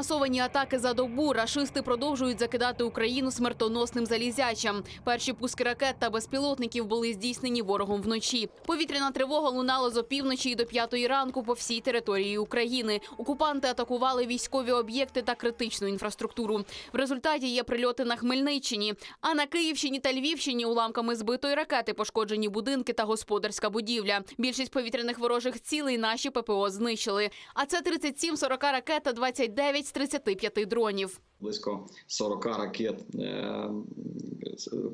масовані атаки за добу рашисти продовжують закидати Україну смертоносним залізячам. Перші пуски ракет та безпілотників були здійснені ворогом вночі. Повітряна тривога лунала з опівночі і до п'ятої ранку по всій території України. Окупанти атакували військові об'єкти та критичну інфраструктуру. В результаті є прильоти на Хмельниччині. А на Київщині та Львівщині уламками збитої ракети пошкоджені будинки та господарська будівля. Більшість повітряних ворожих цілей наші ППО знищили. А це 37 40 ракет та 29 з 35 дронів. Близько 40 ракет е,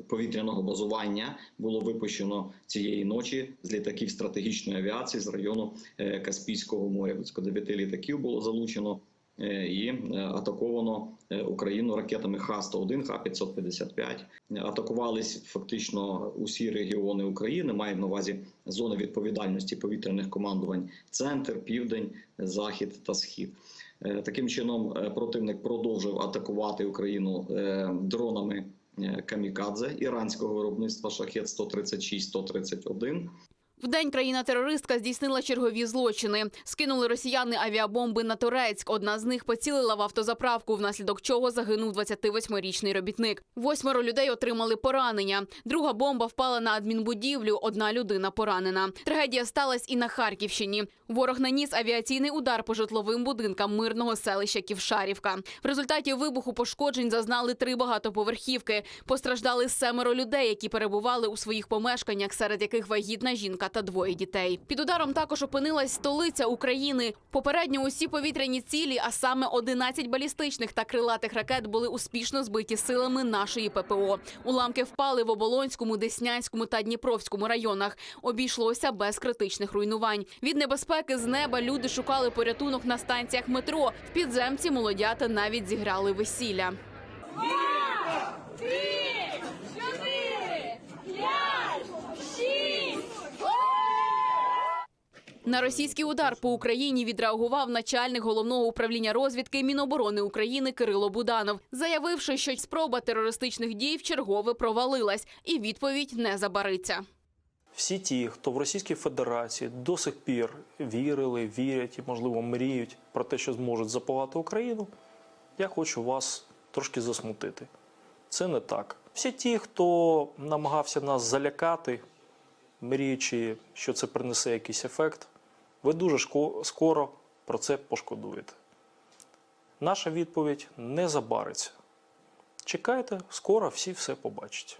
повітряного базування було випущено цієї ночі з літаків стратегічної авіації з району е, Каспійського моря. Близько 9 літаків було залучено е, і атаковано Україну ракетами Х-101, Х-555. Атакувались фактично усі регіони України. Маємо на увазі зони відповідальності повітряних командувань: центр, південь, захід та схід. Е, Таким чином, е, противник продовжив атакувати Україну е, дронами камікадзе іранського виробництва шахет 136 131 Вдень країна-терористка здійснила чергові злочини. Скинули росіяни авіабомби на Турецьк. Одна з них поцілила в автозаправку, внаслідок чого загинув 28-річний робітник. Восьмеро людей отримали поранення. Друга бомба впала на адмінбудівлю. Одна людина поранена. Трагедія сталася і на Харківщині. Ворог наніс авіаційний удар по житловим будинкам мирного селища Ківшарівка. В результаті вибуху пошкоджень зазнали три багатоповерхівки. Постраждали семеро людей, які перебували у своїх помешканнях, серед яких вагітна жінка та двоє дітей. Під ударом також опинилась столиця України. Попередньо усі повітряні цілі, а саме 11 балістичних та крилатих ракет, були успішно збиті силами нашої ППО. Уламки впали в Оболонському, Деснянському та Дніпровському районах. Обійшлося без критичних руйнувань. Від небезпеки з неба люди шукали порятунок на станціях метро. В підземці молодята навіть зіграли весілля. три, чотири, п'ять, шість. На російський удар по Україні відреагував начальник головного управління розвідки Міноборони України Кирило Буданов, заявивши, що спроба терористичних дій вчергове провалилась, і відповідь не забариться. Всі ті, хто в Російській Федерації до сих пір вірили, вірять і, можливо, мріють про те, що зможуть запалати Україну, я хочу вас трошки засмутити. Це не так. Всі ті, хто намагався нас залякати, мріючи, що це принесе якийсь ефект, ви дуже скоро про це пошкодуєте. Наша відповідь не забариться. Чекайте, скоро всі все побачать.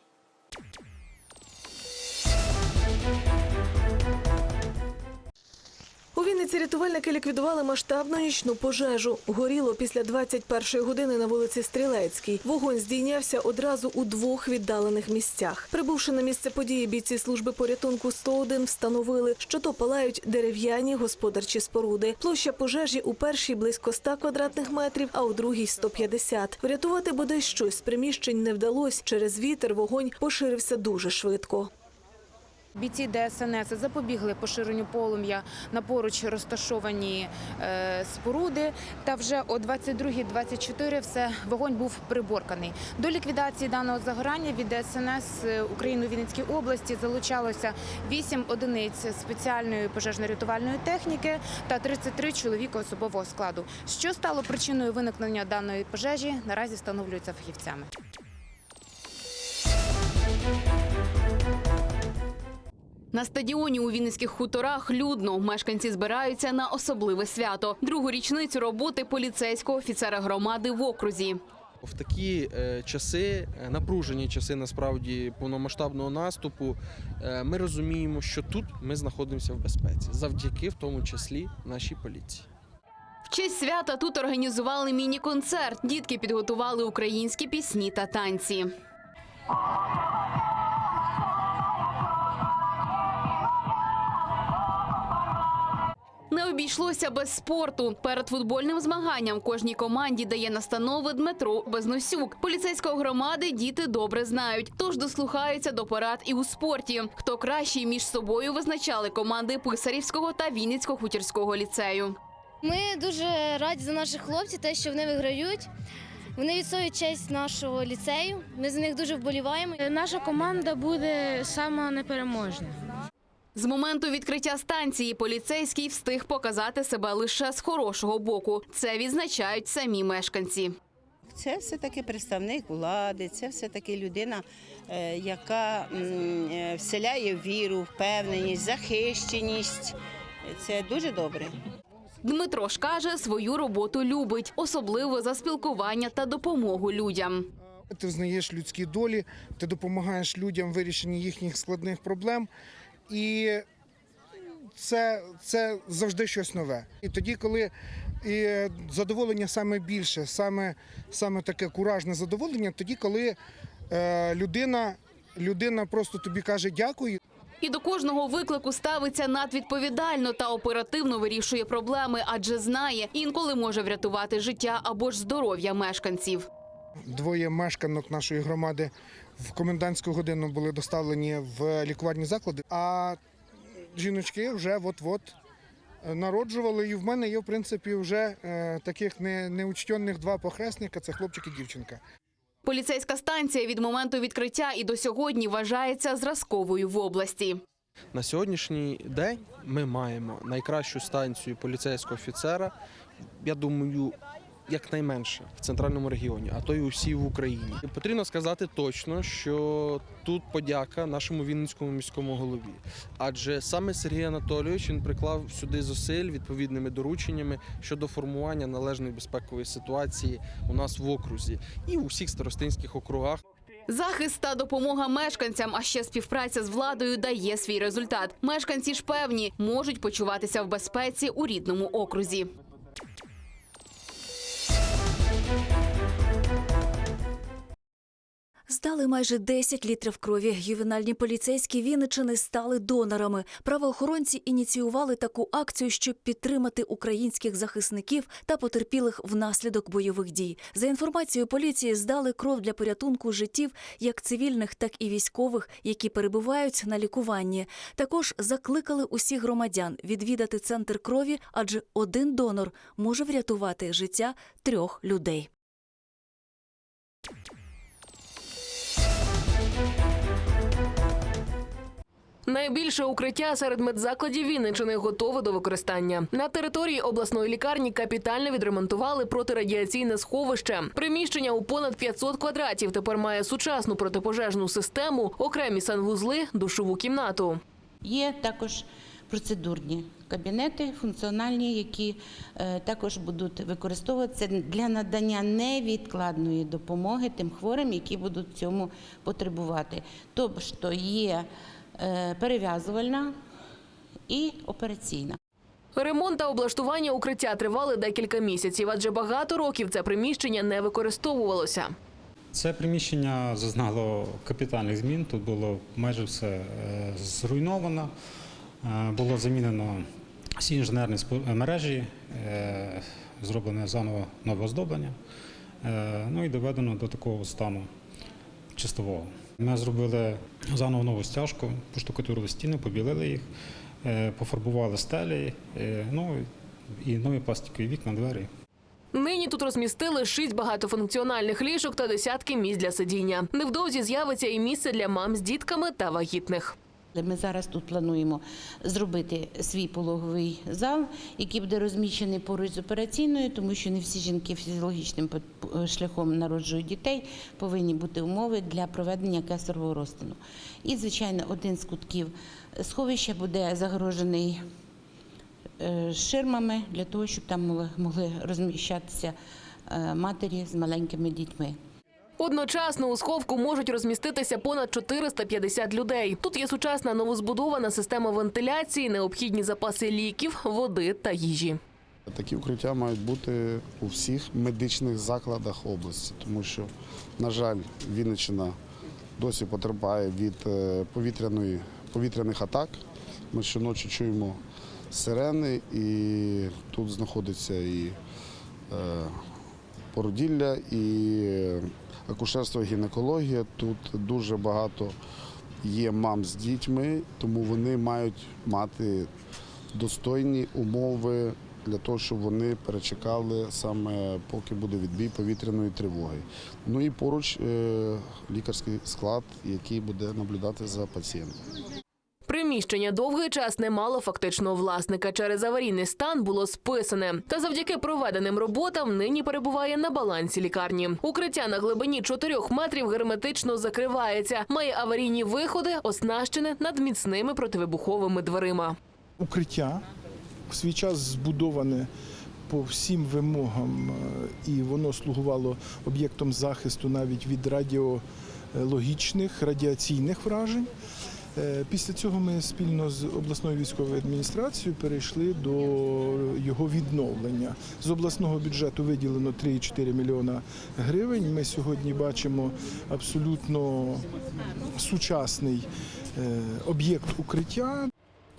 Вінниці рятувальники ліквідували масштабну нічну пожежу. Горіло після 21-ї години на вулиці Стрілецькій. Вогонь здійнявся одразу у двох віддалених місцях. Прибувши на місце події, бійці служби порятунку 101 встановили, що то палають дерев'яні господарчі споруди. Площа пожежі у першій близько 100 квадратних метрів, а у другій 150. Врятувати бодай щось приміщень не вдалося. Через вітер вогонь поширився дуже швидко. Бійці ДСНС запобігли поширенню полум'я на поруч розташовані е, споруди. Та вже о 22.24 все вогонь був приборканий. До ліквідації даного загорання від ДСНС України у Вінницькій області залучалося 8 одиниць спеціальної пожежно-рятувальної техніки та 33 чоловіка особового складу. Що стало причиною виникнення даної пожежі, наразі встановлюється фахівцями. На стадіоні у Вінницьких хуторах людно мешканці збираються на особливе свято другу річницю роботи поліцейського офіцера громади в окрузі. В такі е, часи, е, напружені часи насправді повномасштабного наступу, е, ми розуміємо, що тут ми знаходимося в безпеці, завдяки в тому числі нашій поліції. В честь свята тут організували міні-концерт. Дітки підготували українські пісні та танці. Не обійшлося без спорту. Перед футбольним змаганням кожній команді дає настанови Дмитро Безносюк. Поліцейської громади діти добре знають, тож дослухаються до порад і у спорті. Хто кращий між собою визначали команди Писарівського та Вінницького хутірського ліцею. Ми дуже раді за наших хлопців, те, що вони виграють. Вони відстоюють честь нашого ліцею. Ми за них дуже вболіваємо. Наша команда буде саме непереможна. З моменту відкриття станції поліцейський встиг показати себе лише з хорошого боку. Це відзначають самі мешканці. Це все-таки представник влади, це все-таки людина, е, яка е, вселяє віру, впевненість, захищеність. Це дуже добре. Дмитро ж каже, свою роботу любить, особливо за спілкування та допомогу людям. Ти знаєш людські долі, ти допомагаєш людям в вирішенні їхніх складних проблем, і це, це завжди щось нове. І тоді, коли і задоволення саме більше, саме, саме таке куражне задоволення, тоді, коли е, людина, людина просто тобі каже дякую. І до кожного виклику ставиться надвідповідально та оперативно вирішує проблеми, адже знає, інколи може врятувати життя або ж здоров'я мешканців. Двоє мешканок нашої громади в комендантську годину були доставлені в лікувальні заклади, а жіночки вже от-от народжували. І в мене є, в принципі, вже е, таких не, неучтенних два похресника це хлопчик і дівчинка. Поліцейська станція від моменту відкриття і до сьогодні вважається зразковою в області. На сьогоднішній день ми маємо найкращу станцію поліцейського офіцера, я думаю, якнайменше в центральному регіоні, а то й усі в Україні. І потрібно сказати точно, що тут подяка нашому вінницькому міському голові. Адже саме Сергій Анатолійович він приклав сюди зусиль відповідними дорученнями щодо формування належної безпекової ситуації у нас в окрузі і у всіх старостинських округах. Захист та допомога мешканцям, а ще співпраця з владою дає свій результат. Мешканці ж певні можуть почуватися в безпеці у рідному окрузі. Здали майже 10 літрів крові. Ювенальні поліцейські Вінничини стали донорами. Правоохоронці ініціювали таку акцію, щоб підтримати українських захисників та потерпілих внаслідок бойових дій. За інформацією поліції, здали кров для порятунку життів як цивільних, так і військових, які перебувають на лікуванні. Також закликали усіх громадян відвідати центр крові, адже один донор може врятувати життя трьох людей. Найбільше укриття серед медзакладів Вінничини готове до використання. На території обласної лікарні капітально відремонтували протирадіаційне сховище. Приміщення у понад 500 квадратів тепер має сучасну протипожежну систему, окремі санвузли, душову кімнату. Є також процедурні кабінети, функціональні, які е, також будуть використовуватися для надання невідкладної допомоги тим хворим, які будуть цьому потребувати. Тобто є е, перев'язувальна і операційна. Ремонт та облаштування укриття тривали декілька місяців, адже багато років це приміщення не використовувалося. Це приміщення зазнало капітальних змін. Тут було майже все е, зруйновано. Було замінено всі інженерні спо- мережі, е, зроблене заново нове оздоблення, е, ну і доведено до такого стану чистового. Ми зробили заново нову стяжку, поштукатурили стіни, побілили їх, е, пофарбували стелі, е, ну і нові пластикові вікна, двері. Нині тут розмістили шість багатофункціональних ліжок та десятки місць для сидіння. Невдовзі з'явиться і місце для мам з дітками та вагітних. Ми зараз тут плануємо зробити свій пологовий зал, який буде розміщений поруч з операційною, тому що не всі жінки фізіологічним шляхом народжують дітей. Повинні бути умови для проведення кесарового розтину. І, звичайно, один з кутків сховища буде загорожений е, ширмами для того, щоб там могли- могли розміщатися е, матері з маленькими дітьми. Одночасно у сховку можуть розміститися понад 450 людей. Тут є сучасна новозбудована система вентиляції, необхідні запаси ліків, води та їжі. Такі укриття мають бути у всіх медичних закладах області, тому що, на жаль, Вінниччина досі потерпає від е, повітряної, повітряних атак. Ми щоночі чуємо сирени, і тут знаходиться і е, породілля, і акушерство, гінекологія. Тут дуже багато є мам з дітьми, тому вони мають мати достойні умови для того, щоб вони перечекали саме поки буде відбій повітряної тривоги. Ну і поруч е, лікарський склад, який буде наблюдати за пацієнтом. Приміщення довгий час не мало фактичного власника. Через аварійний стан було списане. Та завдяки проведеним роботам нині перебуває на балансі лікарні. Укриття на глибині 4 метрів герметично закривається. Має аварійні виходи, оснащене надміцними противибуховими дверима. укриття в свій час збудоване по всім вимогам, е, і воно слугувало об'єктом захисту навіть від радіологічних радіаційних вражень. Е, Після цього ми спільно з обласною військовою адміністрацією перейшли до його відновлення. З обласного бюджету виділено 3,4 мільйона гривень. Ми сьогодні бачимо абсолютно сучасний е, об'єкт укриття.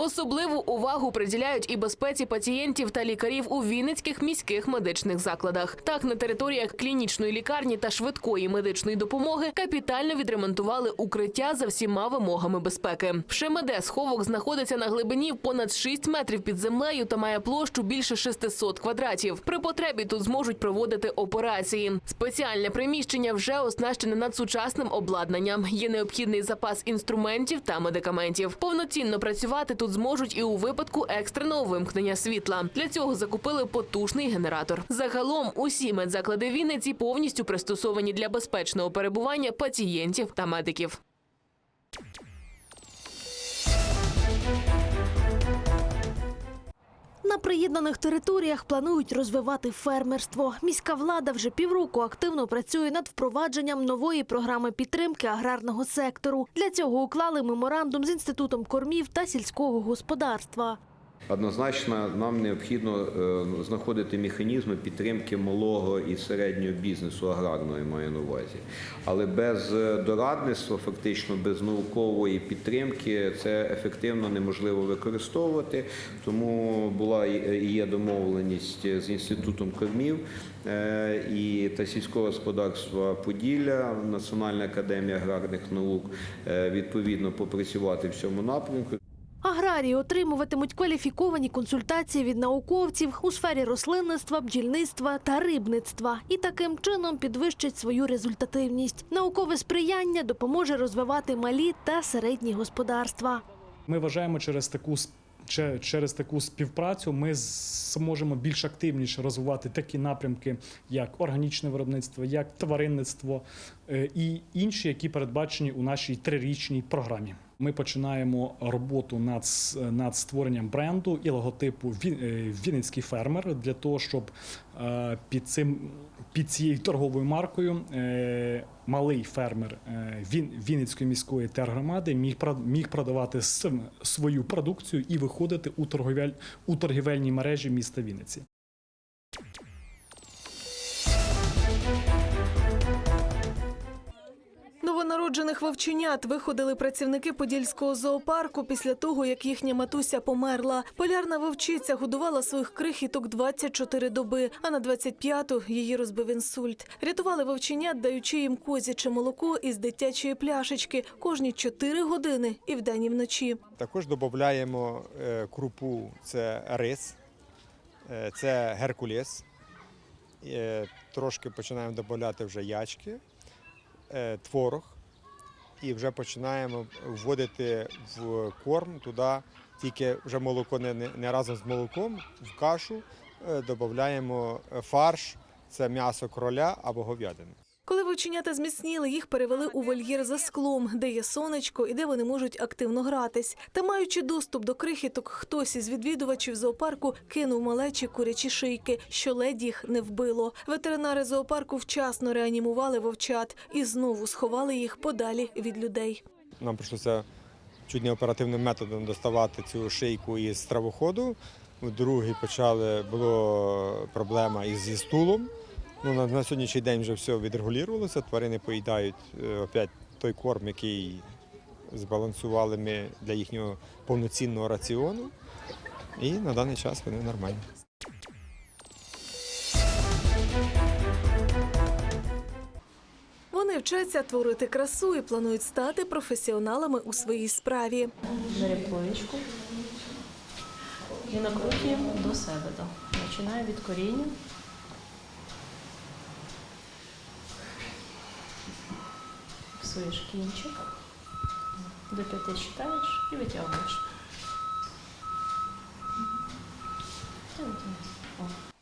Особливу увагу приділяють і безпеці пацієнтів та лікарів у Вінницьких міських медичних закладах. Так, на територіях клінічної лікарні та швидкої медичної допомоги капітально відремонтували укриття за всіма вимогами безпеки. В ШМД сховок знаходиться на глибині понад 6 метрів під землею та має площу більше 600 квадратів. При потребі тут зможуть проводити операції. Спеціальне приміщення вже оснащене надсучасним обладнанням. Є необхідний запас інструментів та медикаментів. Повноцінно працювати тут зможуть і у випадку екстреного вимкнення світла. Для цього закупили потужний генератор. Загалом усі медзаклади Вінниці повністю пристосовані для безпечного перебування пацієнтів та медиків. На приєднаних територіях планують розвивати фермерство. Міська влада вже півроку активно працює над впровадженням нової програми підтримки аграрного сектору. Для цього уклали меморандум з інститутом кормів та сільського господарства. Однозначно, нам необхідно е, знаходити механізми підтримки малого і середнього бізнесу аграрного я маю на увазі. Але без е, дорадництва, фактично без наукової підтримки, це ефективно неможливо використовувати. Тому була і є домовленість з інститутом кормів е, і та сільського господарства Поділля, Національна академія аграрних наук е, відповідно попрацювати в цьому напрямку. Аграрії отримуватимуть кваліфіковані консультації від науковців у сфері рослинництва, бджільництва та рибництва і таким чином підвищать свою результативність. Наукове сприяння допоможе розвивати малі та середні господарства. Ми вважаємо через таку через таку співпрацю ми зможемо більш активніше розвивати такі напрямки, як органічне виробництво, як тваринництво е, і інші, які передбачені у нашій трирічній програмі. Ми починаємо роботу над, над створенням бренду і логотипу «Ві- е, Вінницький фермер для того, щоб е, під цим під цією торговою маркою е, малий фермер Він, Вінницької міської тергромади міг міг продавати свою продукцію і виходити у торговель у торгівельні мережі міста Вінниці. Новонароджених вовченят виходили працівники Подільського зоопарку після того, як їхня матуся померла. Полярна вовчиця годувала своїх крихіток 24 доби, а на 25-ту її розбив інсульт. Рятували вовченят, даючи їм козяче молоко із дитячої пляшечки кожні 4 години і вдень і вночі. Також додаємо е, крупу, це рис, е, це геркулес. Е, Трошки починаємо додати вже ячки, творог. І вже починаємо вводити в корм туди, тільки вже молоко не, не, не разом з молоком, в кашу е, додаємо фарш, це м'ясо кроля або говядини. Коли вовченята зміцніли, їх перевели у вольєр за склом, де є сонечко і де вони можуть активно гратись. Та маючи доступ до крихіток, хтось із відвідувачів зоопарку кинув малечі курячі шийки, що ледь їх не вбило. Ветеринари зоопарку вчасно реанімували вовчат і знову сховали їх подалі від людей. Нам прийшлося чуть не оперативним методом доставати цю шийку із травоходу. Другій почали була проблема із зі стулом. Ну, на, на сьогоднішній день вже все відрегулювалося. Тварини поїдають е, опять той корм, який збалансували ми для їхнього повноцінного раціону. І на даний час вони нормальні. Вони вчаться творити красу і планують стати професіоналами у своїй справі. Беремо і накручуємо до себе. Так. Починаємо від коріння. Фіксуєш кінчик. До п'яти читаєш і витягуєш.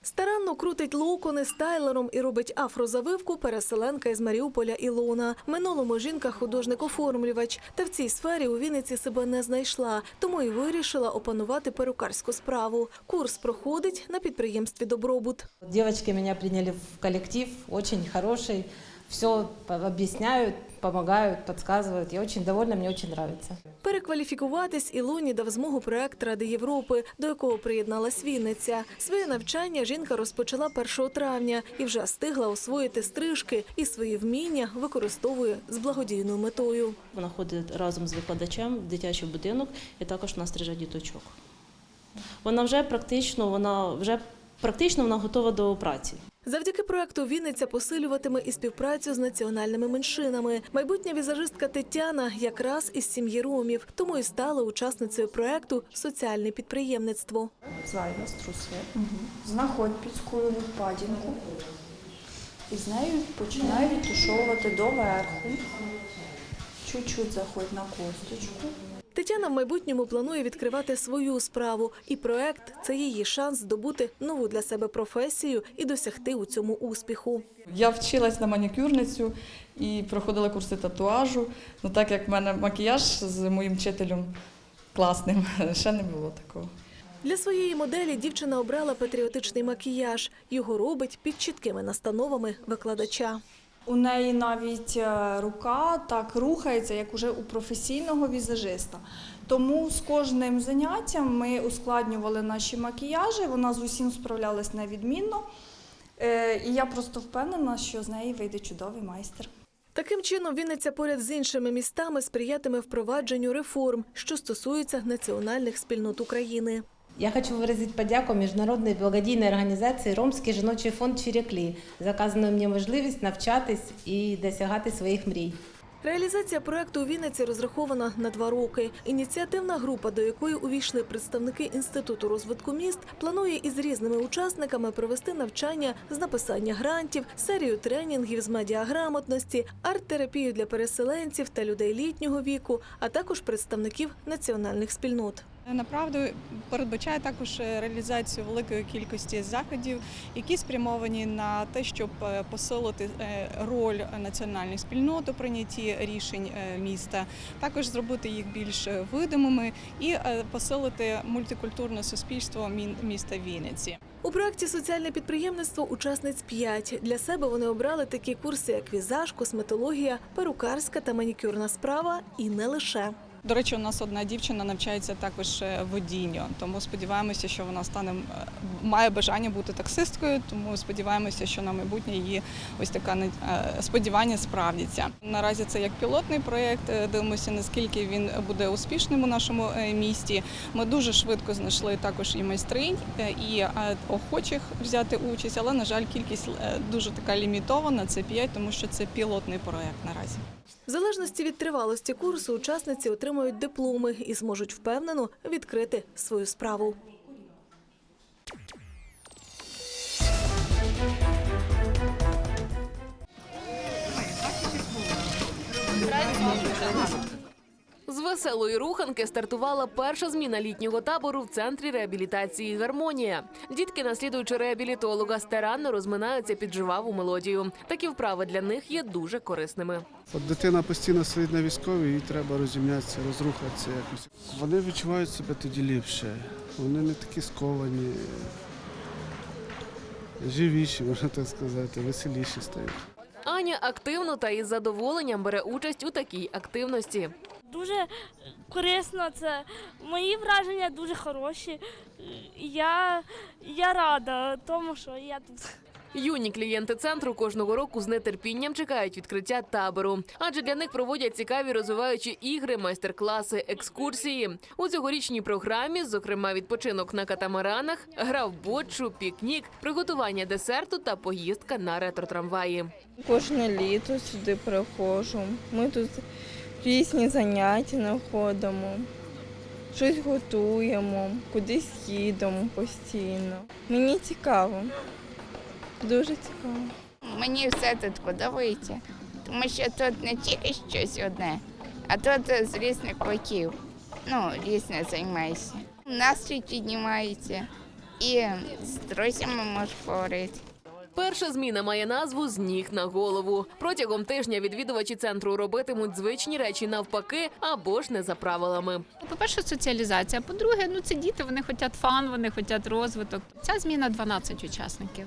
Старанно крутить локони стайлером і робить афрозавивку переселенка із Маріуполя Ілона. Минулому жінка художник-оформлювач. Та в цій сфері у Вінниці себе не знайшла, тому і вирішила опанувати перукарську справу. Курс проходить на підприємстві Добробут. Девочки меня приняли в коллектив, очень хороший, все объясняют, помогают, подсказывают. Я очень довольна, мне очень нравится. Перекваліфікуватись Ілоні дав змогу проект Ради Європи, до якого приєдналась Вінниця. Своє навчання жінка розпочала 1 травня і вже встигла освоїти стрижки і свої вміння використовує з благодійною метою. Вона ходить разом з викладачем в дитячий будинок і також вона стриже діточок. Вона вже практично, вона вже практично вона готова до праці. Завдяки проекту Вінниця посилюватиме і співпрацю з національними меншинами. Майбутня візажистка Тетяна якраз із сім'ї ромів, тому і стала учасницею проекту Соціальне підприємництво. Звайно струси. Знаходь підскулу впадінку і з нею починаю відтушовувати доверху. Чуть-чуть заходь на косточку. Тетяна в майбутньому планує відкривати свою справу, і проект це її шанс здобути нову для себе професію і досягти у цьому успіху. Я вчилась на манікюрницю і проходила курси татуажу. Ну так як в мене макіяж з моїм вчителем класним, ще не було такого. Для своєї моделі дівчина обрала патріотичний макіяж. Його робить під чіткими настановами викладача. У неї навіть е, рука так рухається, як уже у професійного візажиста. Тому з кожним заняттям ми ускладнювали наші макіяжі, вона з усім справлялась невідмінно. Е, І я просто впевнена, що з неї вийде чудовий майстер. Таким чином, Вінниця поряд з іншими містами сприятиме впровадженню реформ, що стосуються національних спільнот України. Я хочу выразить подяку міжнародній благодійній організації Ромський жіночий фонд Чиряклі за оказану мені можливість навчатись і досягати своїх мрій. Реалізація проекту у Вінниці розрахована на два роки. Ініціативна група, до якої увійшли представники інституту розвитку міст, планує із різними учасниками провести навчання з написання грантів, серію тренінгів з медіаграмотності, арт-терапію для переселенців та людей літнього віку, а також представників національних спільнот. Направду передбачає також е, реалізацію великої кількості заходів, які спрямовані на те, щоб е, посилити е, роль національних спільнот у прийнятті рішень міста, також зробити їх більш видимими і посилити мультикультурне суспільство міста Вінниці. У проєкті Соціальне підприємництво учасниць п'ять. Для себе вони обрали такі курси, як візаж, косметологія, перукарська та манікюрна справа, і не лише. До речі, у нас одна дівчина навчається також е, водінню, тому сподіваємося, що вона стане е, має бажання бути таксисткою. Тому сподіваємося, що на майбутнє її ось така е, сподівання справдяться. Наразі це як пілотний проєкт. Дивимося, наскільки він буде успішним у нашому місті. Ми дуже швидко знайшли також і майстринь, і охочих взяти участь, але на жаль, кількість дуже така лімітована. Це 5, тому що це пілотний проєкт наразі. В залежності від тривалості курсу учасниці отримують дипломи і зможуть впевнено відкрити свою справу. З веселої руханки стартувала перша зміна літнього табору в центрі реабілітації Гармонія. Дітки, наслідуючи реабілітолога, старанно розминаються під живаву мелодію. Такі вправи для них є дуже корисними. От дитина постійно сидить на військовій, їй треба розімнятися, розрухатися якось. Вони відчувають себе тоді ліпше. Вони не такі сковані, живіші, можна так сказати, веселіші стають. Аня активно та із задоволенням бере участь у такій активності. Дуже корисно це. Мої враження дуже хороші. Я, я рада тому, що я тут. Юні клієнти центру кожного року з нетерпінням чекають відкриття табору, адже для них проводять цікаві розвиваючі ігри, майстер-класи, екскурсії. У цьогорічній програмі, зокрема, відпочинок на катамаранах, гра в бочу, пікнік, приготування десерту та поїздка на ретро-трамваї. Кожне літо сюди приходжу. Ми тут різні заняття знаходимо, щось готуємо, кудись їдемо постійно. Мені цікаво, дуже цікаво. Мені все тут подобається, тому що тут не тільки щось одне, а тут з різних боків. Ну, різне займаєшся. Настрій піднімається і з друзями можеш поговорити. Перша зміна має назву з ніг на голову. Протягом тижня відвідувачі центру робитимуть звичні речі навпаки або ж не за правилами. По-перше, соціалізація. По-друге, ну це діти, вони хочуть фан, вони хочуть розвиток. Ця зміна 12 учасників.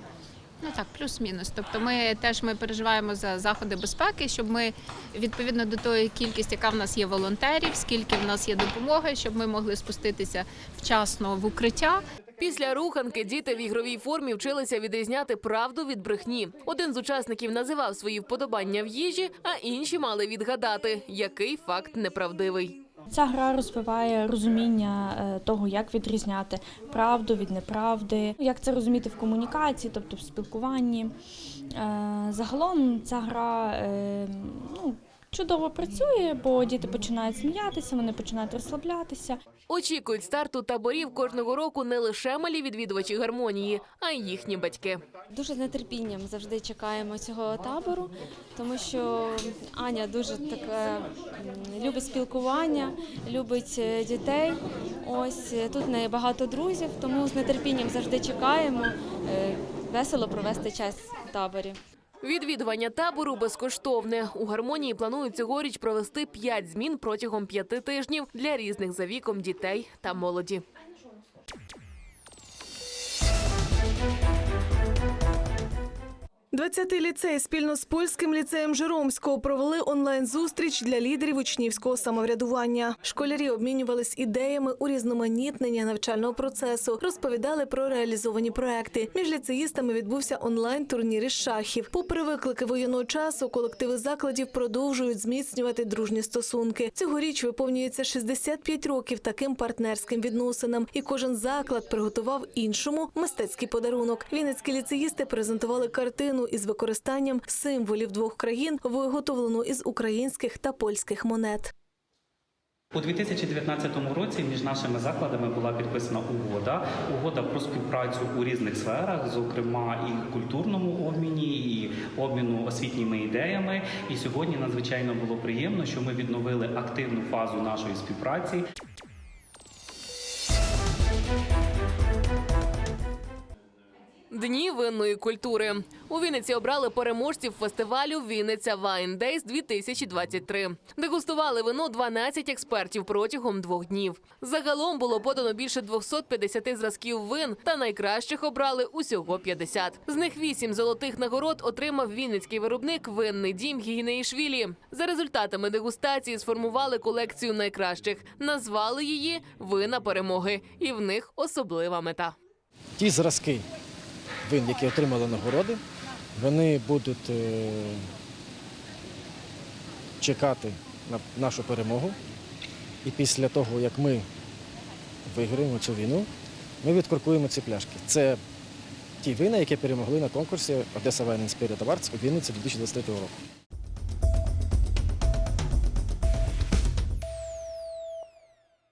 Ну так, плюс-мінус. Тобто ми теж ми переживаємо за заходи безпеки, щоб ми відповідно до тої кількості, яка в нас є волонтерів, скільки в нас є допомоги, щоб ми могли спуститися вчасно в укриття. Після руханки діти в ігровій формі вчилися відрізняти правду від брехні. Один з учасників називав свої вподобання в їжі, а інші мали відгадати, який факт неправдивий. Ця гра розвиває розуміння е, того, як відрізняти правду від неправди, як це розуміти в комунікації, тобто в спілкуванні. Е, Загалом ця гра е, ну, чудово працює, бо діти починають сміятися, вони починають розслаблятися. Очікують старту таборів кожного року не лише малі відвідувачі гармонії, а й їхні батьки. Дуже з нетерпінням завжди чекаємо цього табору, тому що Аня дуже таке любить спілкування, любить е, дітей. Ось е, тут в неї багато друзів, тому з нетерпінням завжди чекаємо е, весело провести час в таборі. Відвідування табору безкоштовне. У гармонії планують цьогоріч провести п'ять змін протягом п'яти тижнів для різних за віком дітей та молоді. Двадцятий ліцей спільно з польським ліцеєм Жиромського провели онлайн-зустріч для лідерів учнівського самоврядування. Школярі обмінювались ідеями урізноманітнення навчального процесу, розповідали про реалізовані проекти. Між ліцеїстами відбувся онлайн-турнір із шахів. Попри виклики воєнного часу, колективи закладів продовжують зміцнювати дружні стосунки. Цьогоріч виповнюється 65 років таким партнерським відносинам, і кожен заклад приготував іншому мистецький подарунок. Вінницькі ліцеїсти презентували картину із використанням символів двох країн, виготовлену із українських та польських монет. У 2019 році між нашими закладами була підписана угода. Угода про співпрацю у різних сферах, зокрема і культурному обміні, і обміну освітніми ідеями. І сьогодні надзвичайно було приємно, що ми відновили активну фазу нашої співпраці. Дні винної культури у Вінниці обрали переможців фестивалю Вінниця Wine Days 2023. Дегустували вино 12 експертів протягом двох днів. Загалом було подано більше 250 зразків вин, та найкращих обрали усього 50. З них 8 золотих нагород отримав вінницький виробник винний дім Гігінеїшвілі. За результатами дегустації сформували колекцію найкращих, назвали її Вина перемоги, і в них особлива мета. Ті зразки вин, які отримали нагороди, вони будуть е, чекати на нашу перемогу. І після того, як ми виграємо цю війну, ми відкоркуємо ці пляшки. Це ті вина, які перемогли на конкурсі Одеса Вайн Spirit Awards у Вінниці 2023 року.